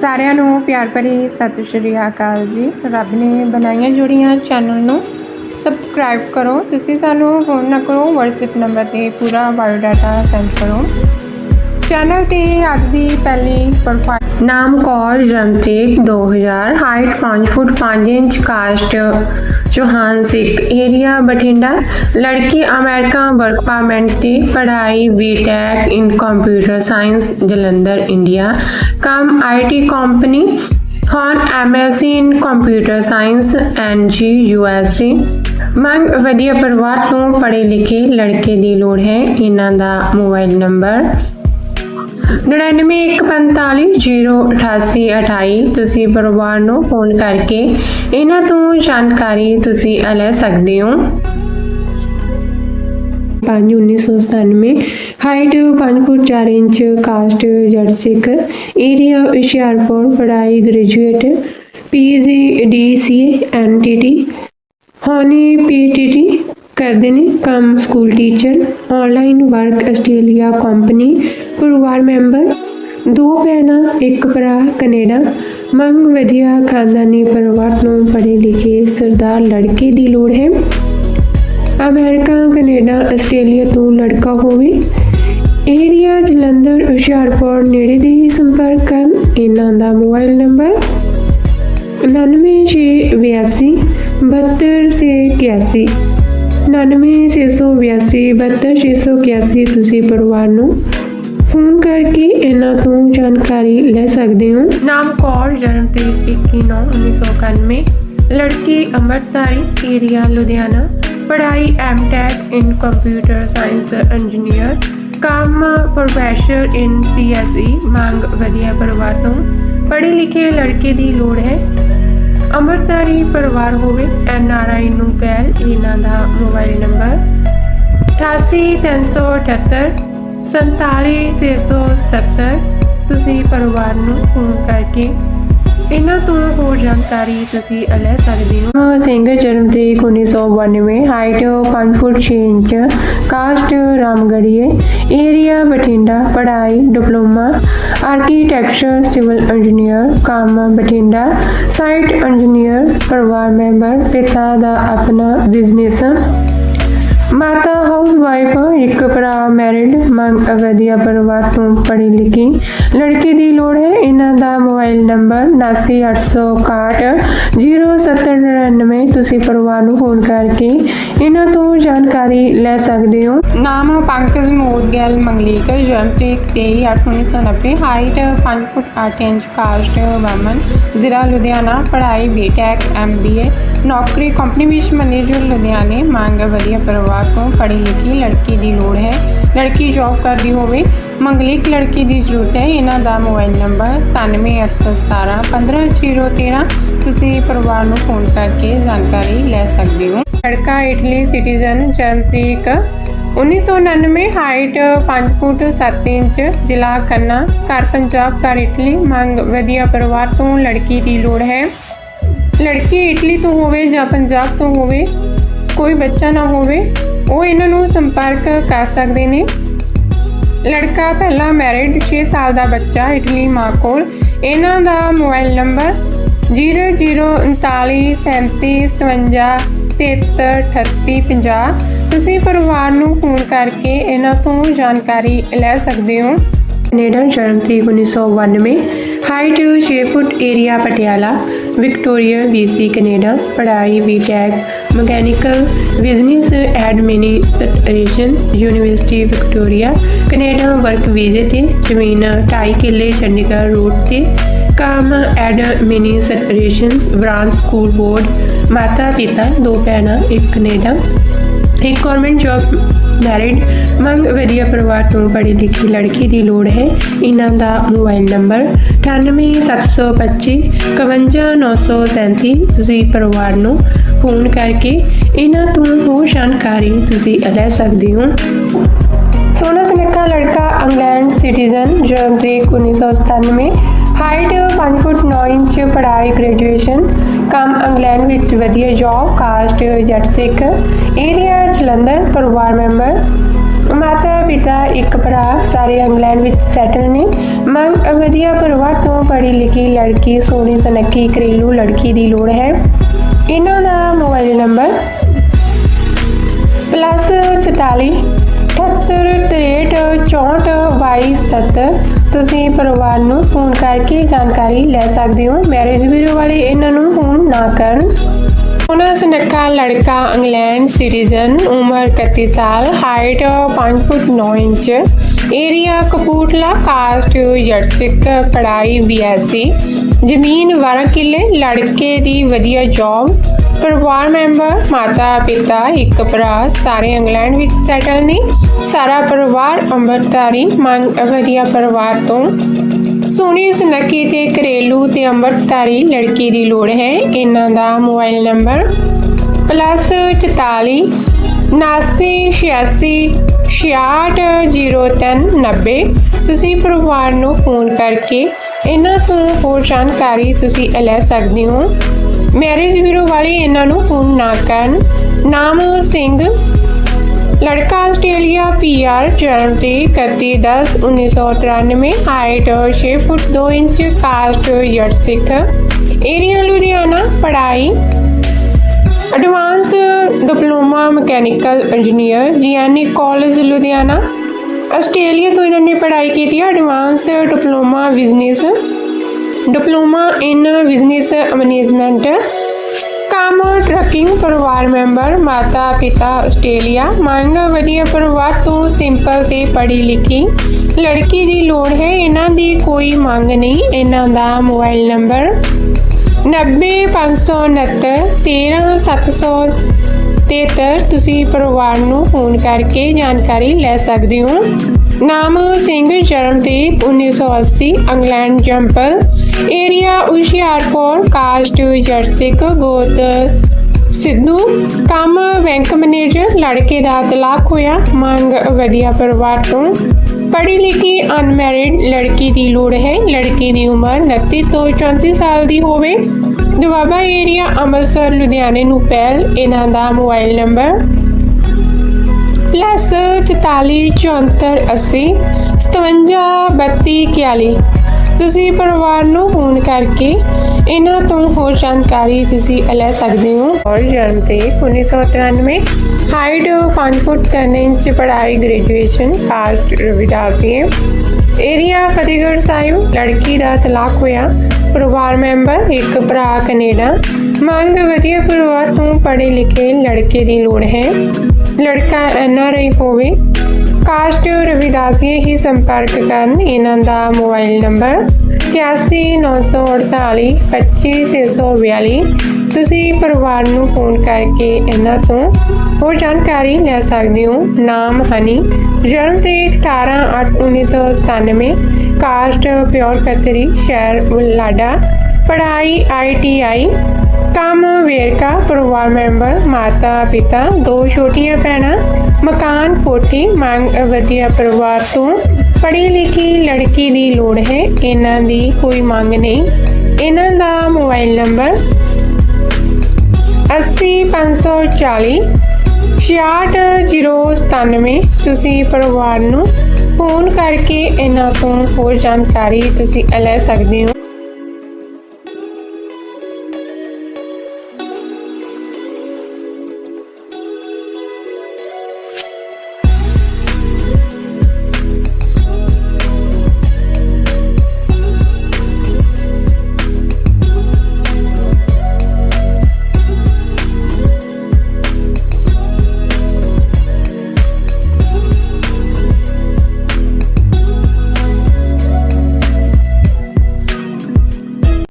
ਸਾਰਿਆਂ ਨੂੰ ਪਿਆਰ ਭਰੀ ਸਤਿ ਸ਼੍ਰੀ ਅਕਾਲ ਜੀ। ਰੱਬ ਨੇ ਬਣਾਈਆਂ ਜੁੜੀਆਂ ਚੈਨਲ ਨੂੰ ਸਬਸਕ੍ਰਾਈਬ ਕਰੋ। ਤੁਸੀਂ ਸਾਨੂੰ ਫੋਨ ਨਾ ਕਰੋ, WhatsApp ਨੰਬਰ ਤੇ ਪੂਰਾ ਬਾਇਓਡਾਟਾ ਸੈਂਡ ਕਰੋ। ਚੈਨਲ ਤੇ ਅੱਜ ਦੀ ਪਹਿਲੀ ਪ੍ਰੋਫਾਈਲ ਨਾਮ ਕੌਰ ਜਨਤੇਕ 2000 height 5 foot 5 inch caste Chauhan Sikh area Bathinda. ਲੜਕੀ ਅਮਰੀਕਾ ਵਰਕ ਪਰਮਿਟ ਤੇ ਪੜ੍ਹਾਈ B Tech in computer science Jalandhar India ਕੰਮ ਆਈਟੀ ਕੰਪਨੀ ਹੁਣ MSc in computer science NG USA ਮੰਗ, ਵਧੀਆ ਪਰਿਵਾਰ ਤੋਂ ਪੜ੍ਹੇ ਲਿਖੇ ਲੜਕੇ ਦੀ ਲੋੜ ਹੈ। ਇਹਨਾਂ ਦਾ ਮੋਬਾਈਲ ਨੰਬਰ 9915408828 ਤੁਸੀਂ ਪਰਿਵਾਰ ਨੂੰ ਫੋਨ ਕਰਕੇ ਇਹਨਾਂ ਤੋਂ ਜਾਣਕਾਰੀ ਤੁਸੀਂ ਲੈ ਸਕਦੇ ਹੋ। 5 1997 ਹਾਈਟ 5 ਫੁੱਟ 4 ਇੰਚ ਕਾਸਟ ਜੱਟ ਸਿੱਖ ਏਰੀਆ ਹੁਸ਼ਿਆਰਪੁਰ, ਪੜ੍ਹਾਈ ਗ੍ਰੈਜੂਏਟ ਪੀਜੀ ਡੀਸੀ ਐਨਟੀਟੀ ਹਾਨੀ ਪੀਟੀਟੀ ਕਰਦੇ ਨੇ ਕੰਮ school teacher online work Australia company ਪਰਿਵਾਰ ਮੈਂਬਰ ਦੋ ਭੈਣਾਂ, ਇੱਕ ਭਰਾ, ਕੈਨੇਡਾ, ਮੰਗ ਵਧੀਆ ਖਾਨਦਾਨੀ ਪਰਿਵਾਰ ਨੂੰ ਪੜ੍ਹੇ ਲਿਖੇ ਸਰਦਾਰ ਲੜਕੇ ਦੀ ਲੋੜ ਹੈ। ਅਮਰੀਕਾ, ਕੈਨੇਡਾ, ਆਸਟ੍ਰੇਲੀਆ ਤੋਂ ਲੜਕਾ ਹੋਵੇ। ਏਰੀਆ ਜਲੰਧਰ, ਹੁਸ਼ਿਆਰਪੁਰ ਨੇੜੇ ਦੇ ਹੀ ਸੰਪਰਕ ਕਰਨ, ਇਹਨਾਂ ਦਾ ਮੋਬਾਈਲ ਨੰਬਰ 9682 7281 9682 7281 ਤੁਸੀਂ ਪਰਿਵਾਰ ਨੂੰ ਫੋਨ ਕਰਕੇ ਇਹਨਾਂ ਤੋਂ ਜਾਣਕਾਰੀ ਲੈ ਸਕਦੇ ਹੋ। ਨਾਮ ਕੌਰ, ਜਨਮ ਤਰੀਕ 21/9/1991 ਲੜਕੀ ਅੰਮ੍ਰਿਤਧਾਰੀ, ਏਰੀਆ ਲੁਧਿਆਣਾ, ਪੜ੍ਹਾਈ M Tech in computer science engineer ਕੰਮ ਪ੍ਰੋਫੈਸਰ ਇਨ ਸੀਐਸਈ ਮੰਗ ਵਧੀਆ ਪਰਿਵਾਰ ਤੋਂ। ਪੜ੍ਹੇ ਲਿਖੇ ਲੜਕੇ ਦੀ ਲੋੜ ਹੈ। ਅੰਮ੍ਰਿਤਧਾਰੀ ਪਰਿਵਾਰ ਹੋਵੇ, ਐਨ ਆਰ ਆਈ ਨੂੰ ਪਹਿਲ ਇਹਨਾਂ ਦਾ ਮੋਬਾਈਲ ਨੰਬਰ। 88378 47677 ਤੁਸੀਂ ਪਰਿਵਾਰ ਨੂੰ ਫੋਨ ਕਰਕੇ ਇਹਨਾਂ ਤੋਂ ਹੋਰ ਜਾਣਕਾਰੀ ਤੁਸੀਂ ਲੈ ਸਕਦੇ ਹੋ। ਸਿੰਘ ਜਨਮ ਤਰੀਕ 1992 ਹਾਈਟ 5 ਫੁੱਟ 6 ਇੰਚ ਕਾਸਟ ਰਾਮਗੜੀਏ ਏਰੀਆ ਬਠਿੰਡਾ, ਪੜ੍ਹਾਈ ਡਿਪਲੋਮਾ ਆਰਕੀਟੈਕਚਰ ਸਿਵਲ ਇੰਜੀਨੀਅਰ ਕੰਮ ਬਠਿੰਡਾ ਸਾਈਟ ਇੰਜੀਨੀਅਰ ਪਰਿਵਾਰ ਮੈਂਬਰ, ਪਿਤਾ ਦਾ ਆਪਣਾ ਬਿਜ਼ਨਸ ਮਾਤਾ ਹਾਊਸਵਾਈਫ, ਇੱਕ ਭਰਾ ਮੈਰਿਡ ਮੰਗ ਵਧੀਆ ਪਰਿਵਾਰ ਤੋਂ ਪੜ੍ਹੀ ਲਿਖੀ। ਲੜਕੀ ਦੀ ਲੋੜ ਹੈ, ਇਹਨਾਂ ਦਾ ਮੋਬਾਈਲ ਨੰਬਰ 798161 0799 ਤੁਸੀਂ ਪਰਿਵਾਰ ਨੂੰ ਫੋਨ ਕਰਕੇ ਇਹਨਾਂ ਤੋਂ ਜਾਣਕਾਰੀ ਲੈ ਸਕਦੇ ਹੋ। ਨਾਮ ਪੰਕਜ ਮੋਦਗਲ ਮੰਗਲੀਕ ਜਨਮ ਤਰੀਕ 23/8/1990 ਹਾਈਟ 5 ਫੁੱਟ 8 ਇੰਚ, ਕਾਸਟ ਵਾਮਨ, ਜ਼ਿਲ੍ਹਾ ਲੁਧਿਆਣਾ, ਪੜ੍ਹਾਈ ਬੀਟੈਕ ਐਮਬੀਏ ਨੌਕਰੀ ਕੰਪਨੀ ਵਿੱਚ ਮੈਨੇਜਰ ਲੁਧਿਆਣੇ, ਮੰਗ ਵਧੀਆ ਪਰਿਵਾਰ ਤੋਂ ਪੜ੍ਹੀ ਲਿਖੀ ਲੜਕੀ ਦੀ ਲੋੜ ਹੈ। ਲੜਕੀ ਜੌਬ ਕਰਦੀ ਹੋਵੇ ਮੰਗਲਿਕ ਲੜਕੀ ਦੀ ਜ਼ਰੂਰਤ ਹੈ। ਇਹਨਾਂ ਦਾ ਮੋਬਾਈਲ ਨੰਬਰ 9781715013 ਤੁਸੀਂ ਪਰਿਵਾਰ ਨੂੰ ਫੋਨ ਕਰਕੇ ਜਾਣਕਾਰੀ ਲੈ ਸਕਦੇ ਹੋ। ਲੜਕਾ ਇਟਲੀ ਸਿਟੀਜ਼ਨ ਜਨਮ ਤਰੀਕ 1999 ਹਾਈਟ 5 ਫੁੱਟ 7 ਇੰਚ, ਜ਼ਿਲ੍ਹਾ ਖੰਨਾ। ਘਰ ਪੰਜਾਬ, ਘਰ ਇਟਲੀ। ਮੰਗ ਵਧੀਆ ਪਰਿਵਾਰ ਤੋਂ ਲੜਕੀ ਦੀ ਲੋੜ ਹੈ। ਲੜਕੀ ਇਟਲੀ ਤੋਂ ਹੋਵੇ ਜਾਂ ਪੰਜਾਬ ਤੋਂ ਹੋਵੇ ਕੋਈ ਬੱਚਾ ਨਾ ਹੋਵੇ, ਉਹ ਇਹਨਾਂ ਨੂੰ ਸੰਪਰਕ ਕਰ ਸਕਦੇ ਨੇ। ਲੜਕਾ ਪਹਿਲਾਂ ਮੈਰਿਡ 6 ਸਾਲ ਦਾ ਬੱਚਾ ਇਟਲੀ ਮਾਂ ਕੋਲ। ਇਹਨਾਂ ਦਾ ਮੋਬਾਈਲ ਨੰਬਰ 003937573850 ਤੁਸੀਂ ਪਰਿਵਾਰ ਨੂੰ ਫੋਨ ਕਰਕੇ ਇਹਨਾਂ ਤੋਂ ਜਾਣਕਾਰੀ ਲੈ ਸਕਦੇ ਹੋ। ਕੈਨੇਡਾ ਜਨਮ ਤਰੀਕ 1992 height 6 foot area Patiala. Victoria BC Canada. ਪੜ੍ਹਾਈ B Tech mechanical business administration university Victoria Canada work ਵੀਜ਼ੇ ਤੇ ਜ਼ਮੀਨ 2.5 ਕਿੱਲੇ ਚੰਡੀਗੜ੍ਹ ਰੋਡ ਤੇ ਕੰਮ ਐਡਮਿਨਿਸਟ੍ਰੇਸ਼ਨ ਬ੍ਰਾਂਚ ਸਕੂਲ ਬੋਰਡ ਮਾਤਾ ਪਿਤਾ ਦੋ ਭੈਣਾਂ ਇੱਕ ਕੈਨੇਡਾ ਇੱਕ ਗਵਰਨਮੈਂਟ ਜੌਬ ਮੈਰਿਡ ਮੰਗ ਵਧੀਆ ਪਰਿਵਾਰ ਤੋਂ ਪੜ੍ਹੀ ਲਿਖੀ ਲੜਕੀ ਦੀ ਲੋੜ ਹੈ ਇਹਨਾਂ ਦਾ ਮੋਬਾਈਲ ਨੰਬਰ 98725 51937 ਤੁਸੀਂ ਪਰਿਵਾਰ ਨੂੰ ਫੋਨ ਕਰਕੇ ਇਹਨਾਂ ਤੋਂ ਹੋਰ ਜਾਣਕਾਰੀ ਤੁਸੀਂ ਲੈ ਸਕਦੇ ਹੋ। ਸੋਨਾ ਸੁਨੱਖਾ ਲੜਕਾ ਇੰਗਲੈਂਡ ਸਿਟੀਜ਼ਨ ਜਨਮ ਤਰੀਕ 1997 ਹਾਈਟ 5 ਫੁੱਟ 9 ਇੰਚ, ਪੜ੍ਹਾਈ ਗ੍ਰੈਜੂਏਸ਼ਨ ਕੰਮ ਇੰਗਲੈਂਡ ਵਿੱਚ ਵਧੀਆ ਜੌਬ ਕਾਸਟ ਜੱਟ ਸਿੱਖ ਏਰੀਆ ਜਲੰਧਰ, ਪਰਿਵਾਰ ਮੈਂਬਰ, ਮਾਤਾ ਪਿਤਾ ਇੱਕ ਭਰਾ, ਸਾਰੇ ਇੰਗਲੈਂਡ ਵਿੱਚ ਸੈਟਲ ਨੇ। ਮੰਗ ਵਧੀਆ ਪਰਿਵਾਰ ਤੋਂ ਪੜ੍ਹੀ ਲਿਖੀ ਲੜਕੀ ਸੋਹਣੀ ਸੁਨੱਖੀ ਘਰੇਲੂ ਲੜਕੀ ਦੀ ਲੋੜ ਹੈ। ਇਹਨਾਂ ਦਾ ਮੋਬਾਈਲ ਨੰਬਰ ਪਲੱਸ 44 78 63 64 22 77 ਤੁਸੀਂ ਪਰਿਵਾਰ ਨੂੰ ਫੋਨ ਕਰਕੇ ਜਾਣਕਾਰੀ ਲੈ ਸਕਦੇ ਹੋ ਮੈਰਿਜ ਬਿਊਰੋ ਵਾਲੇ ਇਹਨਾਂ ਨੂੰ ਫੋਨ ਨਾ ਕਰਨ ਉਹਨਾਂ ਸੁਨੱਖਾ ਲੜਕਾ ਇੰਗਲੈਂਡ ਸਿਟੀਜ਼ਨ ਉਮਰ 31 ਸਾਲ height 5 foot 9 inch area Kapurthala caste ਜਰਸਿਕ ਪੜਾਈ ਬੀਐਸਸੀ ਜ਼ਮੀਨ 12 ਕਿੱਲੇ, ਲੜਕੇ ਦੀ ਵਧੀਆ ਜੌਬ ਪਰਿਵਾਰ ਮੈਂਬਰ, ਮਾਤਾ, ਪਿਤਾ, ਇੱਕ ਭਰਾ, ਸਾਰੇ ਇੰਗਲੈਂਡ ਵਿੱਚ ਸੈਟਲ ਨੇ। ਸਾਰਾ ਪਰਿਵਾਰ ਅੰਮ੍ਰਿਤਧਾਰੀ, ਮੰਗ ਵਧੀਆ ਪਰਿਵਾਰ ਤੋਂ। ਸੋਹਣੀ ਸੁਨੱਖੀ ਤੇ ਘਰੇਲੂ ਤੇ ਅੰਮ੍ਰਿਤਧਾਰੀ ਲੜਕੀ ਦੀ ਲੋੜ ਹੈ। ਇਹਨਾਂ ਦਾ ਮੋਬਾਈਲ ਨੰਬਰ ਪਲੱਸ 44 ਉਨਾਸੀ ਛਿਆਸੀ, ਛਿਆਹਠ, ਜ਼ੀਰੋ ਤਿੰਨ, ਨੱਬੇ। ਤੁਸੀਂ ਪਰਿਵਾਰ ਨੂੰ ਫੋਨ ਕਰਕੇ ਇਹਨਾਂ ਤੋਂ ਹੋਰ ਜਾਣਕਾਰੀ ਤੁਸੀਂ ਲੈ ਸਕਦੇ ਹੋ। ਮੈਰਿਜ ਬਿਊਰੋ ਵਾਲੇ ਇਹਨਾਂ ਨੂੰ ਫੋਨ ਨਾ ਕਰਨ। ਨਾਮ ਸਿੰਘ। ਲੜਕਾ ਆਸਟ੍ਰੇਲੀਆ ਪੀਆਰ ਜਨਮ ਤੇ 31 10 1993 height 6 foot 2 inch caste Sikh area Ludhiana, ਪੜ੍ਹਾਈ। Advance diploma mechanical engineer GNE college Ludhiana. Australia ਤੋਂ ਇਹਨਾਂ ਨੇ ਪੜ੍ਹਾਈ ਕੀਤੀ ਹੈ advance diploma business diploma in business management ਕੰਮ ਟਰੱਕਿੰਗ ਪਰਿਵਾਰ ਮੈਂਬਰ ਮਾਤਾ, ਪਿਤਾ, ਆਸਟ੍ਰੇਲੀਆ। ਮੰਗ ਵਧੀਆ ਪਰਿਵਾਰ ਤੋਂ ਸਿੰਪਲ ਤੇ ਪੜ੍ਹੀ ਲਿਖੀ। ਲੜਕੀ ਦੀ ਲੋੜ ਹੈ, ਇਹਨਾਂ ਦੀ ਕੋਈ ਮੰਗ ਨਹੀਂ, ਇਹਨਾਂ ਦਾ ਮੋਬਾਈਲ ਨੰਬਰ 90569 13773 ਤੁਸੀਂ ਪਰਿਵਾਰ ਨੂੰ ਫੋਨ ਕਰਕੇ ਜਾਣਕਾਰੀ ਲੈ ਸਕਦੇ ਹੋ। ਨਾਮ ਸਿੰਘ ਜਨਮ ਤੇ 1980 ਇੰਗਲੈਂਡ ਜੰਪਲ ਏਰੀਆ ਹੁਸ਼ਿਆਰਪੁਰ ਕਾਸਟ ਜਰਸਿਕ, ਗੋਤ ਸਿੱਧੂ। ਕੰਮ ਬੈਂਕ ਮੈਨੇਜਰ ਲੜਕੇ ਦਾ ਤਲਾਕ ਹੋਇਆ। ਮੰਗ ਵਧੀਆ ਪਰਿਵਾਰ ਤੋਂ। ਪੜ੍ਹੀ ਲਿਖੀ ਅਨਮੈਰਿਡ ਲੜਕੀ ਦੀ ਲੋੜ ਹੈ। ਲੜਕੀ ਦੀ ਉਮਰ 29 ਤੋਂ 34 ਸਾਲ ਦੀ ਹੋਵੇ। ਦੁਆਬਾ ਏਰੀਆ ਅੰਮ੍ਰਿਤਸਰ, ਲੁਧਿਆਣੇ ਨੂੰ ਪਹਿਲ। ਇਹਨਾਂ ਦਾ ਮੋਬਾਈਲ ਨੰਬਰ ਪਲੱਸ 44 74 80 57 32 41 ਤੁਸੀਂ ਪਰਿਵਾਰ ਨੂੰ ਫੋਨ ਕਰਕੇ ਇਹਨਾਂ ਤੋਂ ਹੋਰ ਜਾਣਕਾਰੀ ਤੁਸੀਂ ਲੈ ਸਕਦੇ ਹੋ। ਔਰ ਜਨਮ ਤੇ 1993 ਹਾਈਟ 5 ਫੁੱਟ 10 ਇੰਚ ਪੜ੍ਹਾਈ graduation caste Ravidasi area Fatehgarh Sahib ਲੜਕੀ ਦਾ ਤਲਾਕ ਹੋਇਆ। ਪਰਿਵਾਰ ਮੈਂਬਰ ਇੱਕ ਭਰਾ ਕੈਨੇਡਾ। ਮੰਗ ਵਧੀਆ ਪਰਿਵਾਰ ਤੋਂ ਪੜ੍ਹੇ ਲਿਖੇ ਲੜਕੇ ਦੀ ਲੋੜ ਹੈ। ਲੜਕਾ ਐਨਆਰਆਈ ਹੋਵੇ। ਕਾਸਟ ਰਵਿਦਾਸੀਏ ਹੀ ਸੰਪਰਕ ਕਰਨ ਇਹਨਾਂ ਦਾ ਮੋਬਾਈਲ ਨੰਬਰ 819448 25642 ਤੁਸੀਂ ਪਰਿਵਾਰ ਨੂੰ ਫੋਨ ਕਰਕੇ ਇਹਨਾਂ ਤੋਂ ਹੋਰ ਜਾਣਕਾਰੀ ਲੈ ਸਕਦੇ ਹੋ। ਨਾਮ ਹਨੀ, ਜਨਮ ਤੇ 18/8/1997 ਕਾਸਟ ਪਿਓਰ ਖੱਤਰੀ, ਸ਼ਹਿਰ ਬੁਲਾਡਾ ਪੜ੍ਹਾਈ ਆਈਟੀਆਈ ਕੰਮ ਵੇਰਕਾ ਪਰਿਵਾਰ ਮੈਂਬਰ, ਮਾਤਾ, ਪਿਤਾ, ਦੋ ਛੋਟੀਆਂ ਭੈਣਾਂ, ਮਕਾਨ, ਕੋਠੀ, ਮੰਗ, ਵਧੀਆ ਪਰਿਵਾਰ ਤੋਂ ਪੜ੍ਹੀ ਲਿਖੀ ਲੜਕੀ ਦੀ ਲੋੜ ਹੈ। ਇਹਨਾਂ ਦੀ ਕੋਈ ਮੰਗ ਨਹੀਂ। ਇਹਨਾਂ ਦਾ ਮੋਬਾਈਲ ਨੰਬਰ 80540 66097 ਤੁਸੀਂ ਪਰਿਵਾਰ ਨੂੰ ਫੋਨ ਕਰਕੇ ਇਹਨਾਂ ਤੋਂ ਹੋਰ ਜਾਣਕਾਰੀ ਤੁਸੀਂ ਲੈ ਸਕਦੇ ਹੋ।